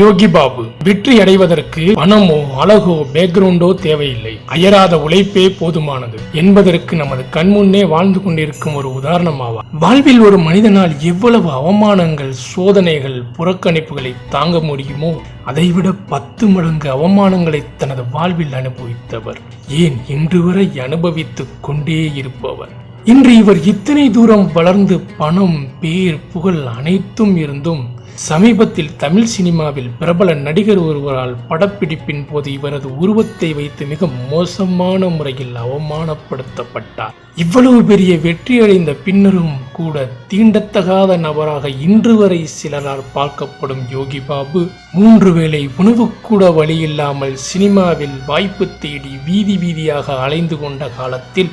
யோகி பாபு வெற்றி அடைவதற்கு பணமோ அழகோ பேக்ரவுண்டோ தேவையில்லை. அயராத உழைப்பே போதுமானது. என்பதற்கு நமது கண்முன்னே வாழ்ந்து கொண்டிருக்கும் ஒரு உதாரணமாவா? வாழ்வில் ஒரு மனிதனால் எவ்வளவு அவமானங்கள் சோதனைகள் புறக்கணிப்புகளை தாங்க முடியுமோ அதைவிட பத்து மடங்கு அவமானங்களை தனது வாழ்வில் அனுபவித்தவர். ஏன் இன்று வரை அனுபவித்துக் கொண்டே இருப்பவர்? இன்று இவர் இத்தனை தூரம் வளர்ந்து பணம் பேர் புகழ் அனைத்தும் இருந்தும் சமீபத்தில் தமிழ் சினிமாவில் பிரபல நடிகர் ஒருவரால் படப்பிடிப்பின் போது இவரது உருவத்தை வைத்து மிக மோசமான முறையில் அவமானப்படுத்தப்பட்டார். இவ்வளவு பெரிய வெற்றி அடைந்த பின்னரும் கூட தீண்டத்தகாத நபராக இன்று வரை சிலரால் பார்க்கப்படும் யோகி பாபு மூன்று வேளை உணவு கூட வழி இல்லாமல் சினிமாவில் வாய்ப்பு தேடி வீதி வீதியாக அலைந்து கொண்ட காலத்தில்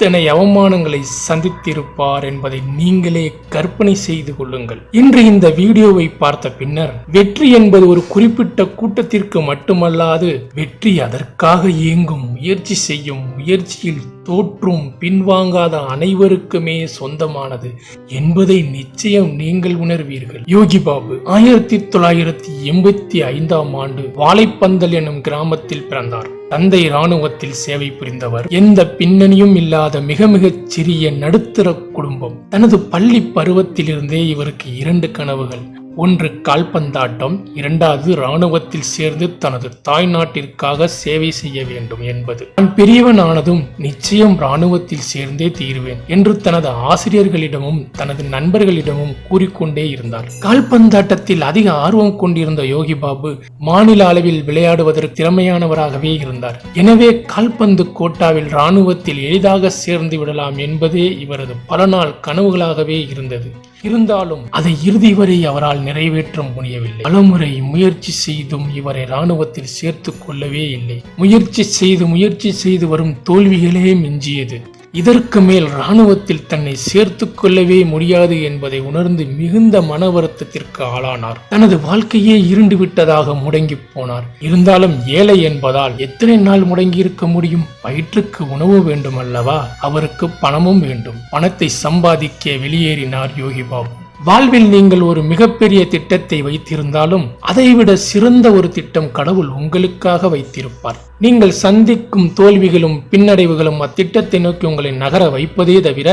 எத்தனை அவமானங்களை சந்தித்திருப்பார் என்பதை நீங்களே கற்பனை செய்து கொள்ளுங்கள். இன்று இந்த வீடியோவை பார்த்த பின்னர் வெற்றி என்பது ஒரு குறிப்பிட்ட கூட்டத்திற்கு மட்டுமல்லாது வெற்றி அதற்காக இயங்கும் முயற்சி செய்யும் முயற்சியில் தோற்றும் பின்வாங்காத அனைவருக்குமே சொந்தமானது என்பதை நிச்சயம் நீங்கள் உணர்வீர்கள். யோகி பாபு ஆயிரத்தி தொள்ளாயிரத்தி எண்பத்தி ஐந்தாம் ஆண்டு வாழைப்பந்தல் எனும் கிராமத்தில் பிறந்தார். தந்தை ராணுவத்தில் சேவை புரிந்தவர். எந்த பின்னணியும் இல்லாத மிக மிகச் சிறிய நடுத்தர குடும்பம். தனது பள்ளி பருவத்திலிருந்தே இவருக்கு இரண்டு கனவுகள். ஒன்று கால்பந்தாட்டம் இரண்டாவது இராணுவத்தில் சேர்ந்து தனது தாய் நாட்டிற்காக சேவை செய்ய வேண்டும் என்பது. நான் பெரியவன் ஆனதும் நிச்சயம் இராணுவத்தில் சேர்ந்தே தீருவேன் என்று தனது ஆசிரியர்களிடமும் தனது நண்பர்களிடமும் கூறிக்கொண்டே இருந்தார். கால்பந்தாட்டத்தில் அதிக ஆர்வம் கொண்டிருந்த யோகி பாபு மாநில அளவில் விளையாடுவதற்கு திறமையானவராகவே இருந்தார். எனவே கால்பந்து கோட்டாவில் இராணுவத்தில் எளிதாக சேர்ந்து விடலாம் என்பதே இவரது பல நாள் கனவுகளாகவே இருந்தது. இருந்தாலும் அதை இறுதி வரை அவரால் நிறைவேற்ற முடியவில்லை. பலமுறை முயற்சி செய்தும் இவரை ராணுவத்தில் சேர்த்து கொள்ளவே இல்லை. முயற்சி செய்து முயற்சி செய்து வரும் தோல்விகளே மிஞ்சியது. இதற்கு மேல் இராணுவத்தில் தன்னை சேர்த்து கொள்ளவே முடியாது என்பதை உணர்ந்து மிகுந்த மன வருத்தத்திற்கு ஆளானார். தனது வாழ்க்கையே இருண்டு விட்டதாக முடங்கி போனார். இருந்தாலும் ஏழை என்பதால் எத்தனை நாள் முடங்கி இருக்க முடியும்? வயிற்றுக்கு உணவு வேண்டும் அல்லவா அவருக்கு பணமும் வேண்டும். பணத்தை சம்பாதிக்க வெளியேறினார் யோகி பாபு வாழ்வில் நீங்கள் ஒரு மிகப்பெரிய திட்டத்தை வைத்திருந்தாலும் அதைவிட சிறந்த ஒரு திட்டம் கடவுள் உங்களுக்காக வைத்திருப்பார். நீங்கள் சந்திக்கும் தோல்விகளும் பின்னடைவுகளும் அத்திட்டத்தை நோக்கி உங்களை நகர வைப்பதே தவிர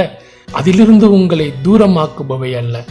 அதிலிருந்து உங்களை தூரமாக்குபவை அல்ல.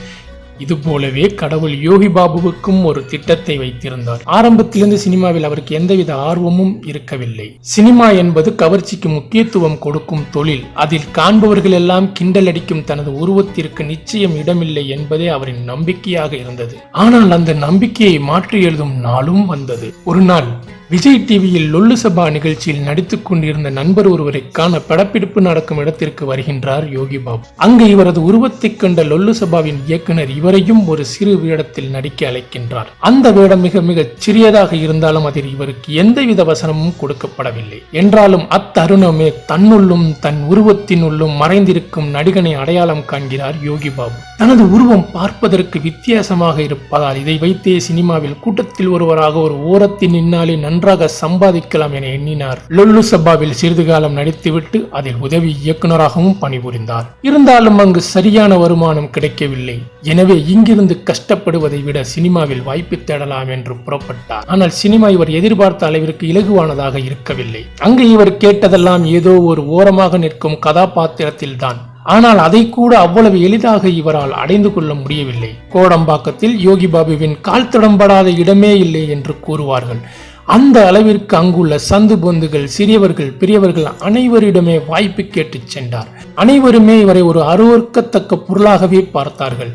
இது போலவே கடவுள் யோகி பாபுவுக்கும் ஒரு திட்டத்தை வைத்திருந்தார். ஆரம்பத்திலிருந்து சினிமாவில் அவருக்கு எந்தவித ஆர்வமும் இருக்கவில்லை. சினிமா என்பது கவர்ச்சிக்கு முக்கியத்துவம் கொடுக்கும் தொழில். அதில் காண்பவர்கள் எல்லாம் கிண்டல் அடிக்கும் தனது உருவத்திற்கு நிச்சயம் இடமில்லை என்பதே அவரின் நம்பிக்கையாக இருந்தது. ஆனால் அந்த நம்பிக்கையை மாற்றி எழுதும் நாளும் வந்தது. ஒரு நாள் விஜய் டிவியில் லொல்லு சபா நிகழ்ச்சியில் நடித்துக் கொண்டிருந்த நண்பர் ஒருவரை காண படப்பிடிப்பு நடக்கும் இடத்திற்கு வருகின்றார் யோகி பாபு. அங்கு இவரது உருவத்தைக் கண்ட லொல்லு சபாவின் இயக்குனர் இவரையும் ஒரு சிறு வேடத்தில் நடிக்க அழைக்கின்றார். அந்த வேடம் மிக மிக சிறியதாக இருந்தாலும் அதில் இவருக்கு எந்தவித வசனமும் கொடுக்கப்படவில்லை. என்றாலும் அத்தருணமே தன்னுள்ளும் தன் உருவத்தினுள்ளும் மறைந்திருக்கும் நடிகனை அடையாளம் காண்கிறார் யோகி பாபு. தனது உருவம் பார்ப்பதற்கு வித்தியாசமாக இருப்பதால் இதை வைத்தே சினிமாவில் கூட்டத்தில் ஒருவராக ஒரு ஓரத்தின் நின்னாலே நன்றாக சம்பாதிக்கலாம் என எண்ணினார். லொல்லு சபாவில் சிறிது காலம் நடித்துவிட்டு அதில் உதவி இயக்குனராகவும் பணிபுரிந்தார். இருந்தாலும் அங்கு சரியான வருமானம் கிடைக்கவில்லை. எனவே இங்கிருந்து கஷ்டப்படுவதை விட சினிமாவில் வாய்ப்பு தேடலாம் என்று புறப்பட்டார். ஆனால் சினிமா இவர் எதிர்பார்த்த அளவிற்கு இலகுவானதாக இருக்கவில்லை. அங்கு இவர் கேட்டதெல்லாம் ஏதோ ஒரு ஓரமாக நிற்கும் கதாபாத்திரத்தில்தான். ஆனால் அதை கூட அவ்வளவு எளிதாக இவரால் அடைந்து கொள்ள முடியவில்லை. கோடம்பாக்கத்தில் யோகி பாபுவின் கால் தடம்படாத இடமே இல்லை என்று கூறுவார்கள். அந்த அளவிற்கு அங்குள்ள சந்து பொந்துகள் சிறியவர்கள் பெரியவர்கள் அனைவரிடமே வாய்ப்பு கேட்டுச் சென்றார். அனைவருமே இவரை ஒரு அருவறுக்கத்தக்க பொருளாகவே பார்த்தார்கள்.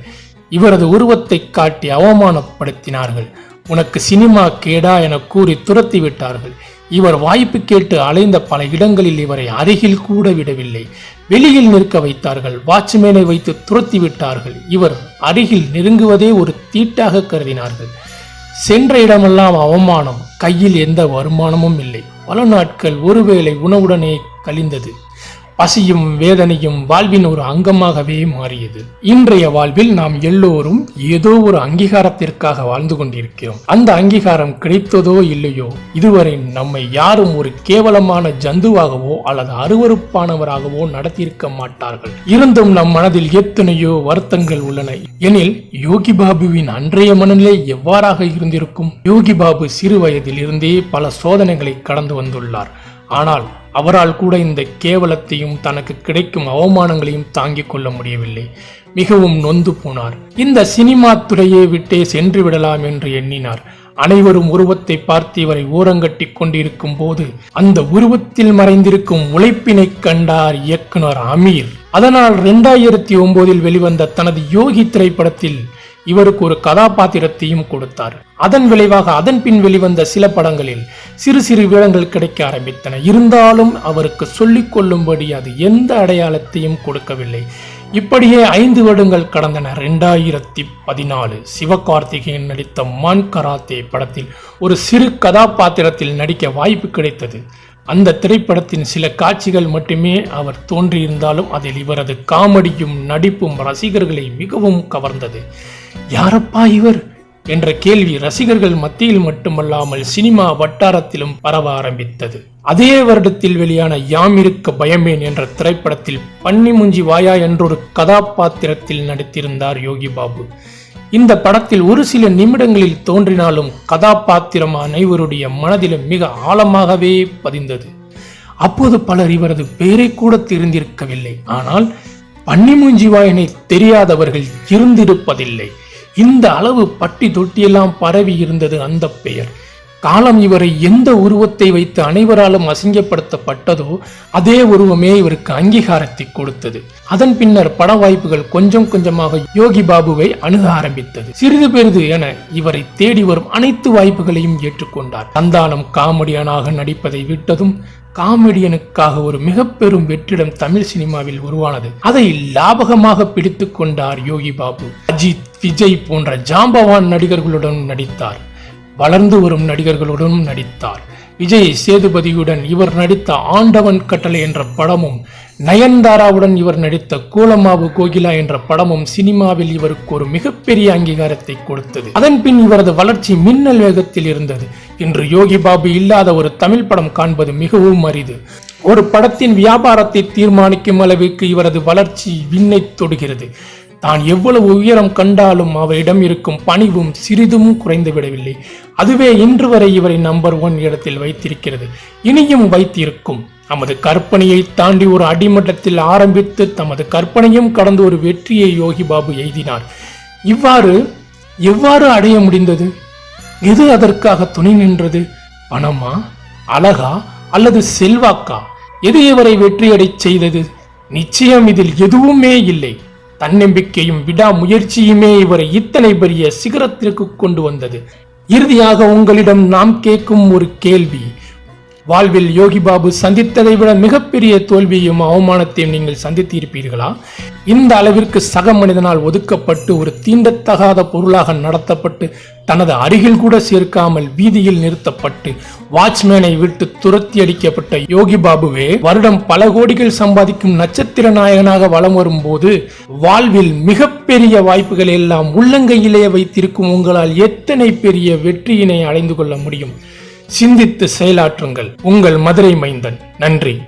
இவரது உருவத்தை காட்டி அவமானப்படுத்தினார்கள். உனக்கு சினிமா கேடா என கூறி துரத்தி விட்டார்கள். இவர் வாய்ப்பு கேட்டு அலைந்த பல இடங்களில் இவரை அருகில் கூட விடவில்லை. வெளியில் நிற்க வைத்தார்கள். வாட்ச்மேனை வைத்து துரத்தி விட்டார்கள். இவர் அருகில் நெருங்குவதே ஒரு தீட்டாக கருதினார்கள். சென்ற இடமெல்லாம் அவமானம். கையில் எந்த வருமானமும் இல்லை. பல நாட்கள் ஒருவேளை உணவுடனே கழிந்தது. பசியும் வேதனையும் வாழ்வின் ஒரு அங்கமாகவே மாறியது. இன்றைய வாழ்வில் நாம் எல்லோரும் ஏதோ ஒரு அங்கீகாரத்திற்காக வாழ்ந்து கொண்டிருக்கிறோம். அந்த அங்கீகாரம் கிடைத்ததோ இல்லையோ இதுவரை நம்மை யாரும் ஒரு கேவலமான ஜந்துவாகவோ அல்லது அருவருப்பானவராகவோ நடத்தியிருக்க மாட்டார்கள். இருந்தும் நம் மனதில் எத்தனையோ வருத்தங்கள் உள்ளன. எனில் யோகி பாபுவின் அன்றைய மனநிலை எவ்வாறாக இருந்திருக்கும்? யோகி பாபு சிறு வயதில் இருந்தே பல சோதனைகளை கடந்து வந்துள்ளார். ஆனால் அவரால் கூட இந்த கேவலத்தையும் தனக்கு கிடைக்கும் அவமானங்களையும் தாங்கிக் கொள்ள முடியவில்லை. மிகவும் நொந்து போனார். இந்த சினிமா துறையை விட்டே சென்று விடலாம் என்று எண்ணினார். அனைவரும் உருவத்தை பார்த்து இவரை ஓரங்கட்டி கொண்டிருக்கும் போது அந்த உருவத்தில் மறைந்திருக்கும் உழைப்பினை கண்டார் இயக்குனர் அமீர். அதனால் இரண்டாயிரத்தி ஒன்பதில் வெளிவந்த தனது யோகி திரைப்படத்தில் இவருக்கு ஒரு கதாபாத்திரத்தையும் கொடுத்தார். அதன் விளைவாக அதன் பின் வெளிவந்த சில படங்களில் சிறு சிறு வேடங்கள் கிடைக்க ஆரம்பித்தன. இருந்தாலும் அவருக்கு சொல்லிக் கொள்ளும்படி அது எந்த அடையாளத்தையும் கொடுக்கவில்லை. இப்படியே ஐந்து வருடங்கள் கடந்தன. ரெண்டாயிரத்தி பதினாலு சிவகார்த்திகேயன் நடித்த மான் கராத்தே படத்தில் ஒரு சிறு கதாபாத்திரத்தில் நடிக்க வாய்ப்பு கிடைத்தது. அந்த திரைப்படத்தின் சில காட்சிகள் மட்டுமே அவர் தோன்றியிருந்தாலும் அதில் இவரது காமெடியும் நடிப்பும் ரசிகர்களை மிகவும் கவர்ந்தது. யாரப்பா இவர்? என்ற கேள்வி ரசிகர்கள் மத்தியில் மட்டுமல்லாமல் சினிமா வட்டாரத்திலும் பரவ ஆரம்பித்தது. அதே வருடத்தில் வெளியான யாம் இருக்க பயமேன் என்ற திரைப்படத்தில் பன்னிமுஞ்சி வாயா என்றொரு கதாபாத்திரத்தில் நடித்திருந்தார் யோகி பாபு. இந்த படத்தில் ஒரு சில நிமிடங்களில் தோன்றினாலும் கதாபாத்திரம் அனைவருடைய மனதிலும் மிக ஆழமாகவே பதிந்தது. அப்போது பலர் இவரது பெயரை கூட தெரிந்திருக்கவில்லை. ஆனால் பன்னிமூஞ்சிவாயனை தெரியாதவர்கள் இருந்திருப்பதில்லை. இந்த அளவு பட்டி தொட்டியெல்லாம் பரவி இருந்தது அந்த பெயர். காலம் இவரை எந்த உருவத்தை வைத்து அனைவராலும் அசிங்கப்படுத்தப்பட்டதோ அதே உருவமே இவருக்கு அங்கீகாரத்தை கொடுத்தது. அதன் பின்னர் பட வாய்ப்புகள் கொஞ்சம் கொஞ்சமாக யோகி பாபுவை அணுக ஆரம்பித்தது. சிறிது பெரிது என இவரை தேடி வரும் அனைத்து வாய்ப்புகளையும் ஏற்றுக்கொண்டார். சந்தானம் காமெடியனாக நடிப்பதை விட்டதும் காமெடியனுக்காக ஒரு மிக பெரும் வெற்றிடம் தமிழ் சினிமாவில் உருவானது. அதை லாபகமாக பிடித்துக் கொண்டார் யோகி பாபு. அஜித் விஜய் போன்ற ஜாம்பவான் நடிகர்களுடன் நடித்தார். வளர்ந்து வரும் நடிகர்களுடனும் நடித்தார். விஜய் சேதுபதியுடன் இவர் நடித்த ஆண்டவன் கட்டளை என்ற படமும் நயன்தாராவுடன் இவர் நடித்த கூலமாவு கோகிலா என்ற படமும் சினிமாவில் இவருக்கு ஒரு மிகப்பெரிய அங்கீகாரத்தை கொடுத்தது. அதன் பின் இவரது வளர்ச்சி மின்னல் வேகத்தில் இருந்தது. இன்று யோகி பாபு இல்லாத ஒரு தமிழ் படம் காண்பது மிகவும் அரிது. ஒரு படத்தின் வியாபாரத்தை தீர்மானிக்கும் அளவிற்கு இவரது வளர்ச்சி விண்ணை தொடுகிறது. தான் எவ்வளவு உயரம் கண்டாலும் அவரிடம் இருக்கும் பணிவும் சிறிதும் குறைந்து விடவில்லை அதுவே இன்று வரை இவரை நம்பர் ஒன் இடத்தில் வைத்திருக்கிறது. இனியும் வைத்திருக்கும். நமது கற்பனையை தாண்டி ஒரு அடிமட்டத்தில் ஆரம்பித்து தமது கற்பனையும் கடந்து ஒரு வெற்றியை யோகி பாபு எய்தினார். இவ்வாறு எவ்வாறு அடைய முடிந்தது? எது அதற்காக துணை நின்றது? பணமா அழகா அல்லது செல்வாக்கா? எது இவரை வெற்றியடைச் செய்தது? நிச்சயம் இதில் எதுவுமே இல்லை. தன்னம்பிக்கையும் விடாமுயற்சியுமே இவரை இத்தனை பெரிய சிகரத்திற்கு கொண்டு வந்தது. இறுதியாக உங்களிடம் நாம் கேட்கும் ஒரு கேள்வி வாழ்வில் யோகி பாபு சந்தித்ததை விட மிகப்பெரிய தோல்வியையும் அவமானத்தையும் நீங்கள் சந்தித்திருப்பீர்களா? இந்த அளவிற்கு சக மனிதனால் ஒதுக்கப்பட்டு ஒரு தீண்டத்தகாத பொருளாக நடத்தப்பட்டு தனது அருகில் கூட சேர்க்காமல் வீதியில் நிறுத்தப்பட்டு வாட்ச்மேனை விட்டு துரத்தி அடிக்கப்பட்ட யோகி பாபுவே வருடம் பல கோடிகள் சம்பாதிக்கும் நட்சத்திர நாயகனாக வலம் வரும்போது வாழ்வில் மிகப்பெரிய வாய்ப்புகள் எல்லாம் உள்ளங்கையிலே வைத்திருக்கும் உங்களால் எத்தனை பெரிய வெற்றியினை அடைந்து கொள்ள முடியும்? சிந்தித்து செயலாற்றுங்கள். உங்கள் மதுரை மைந்தன். நன்றி.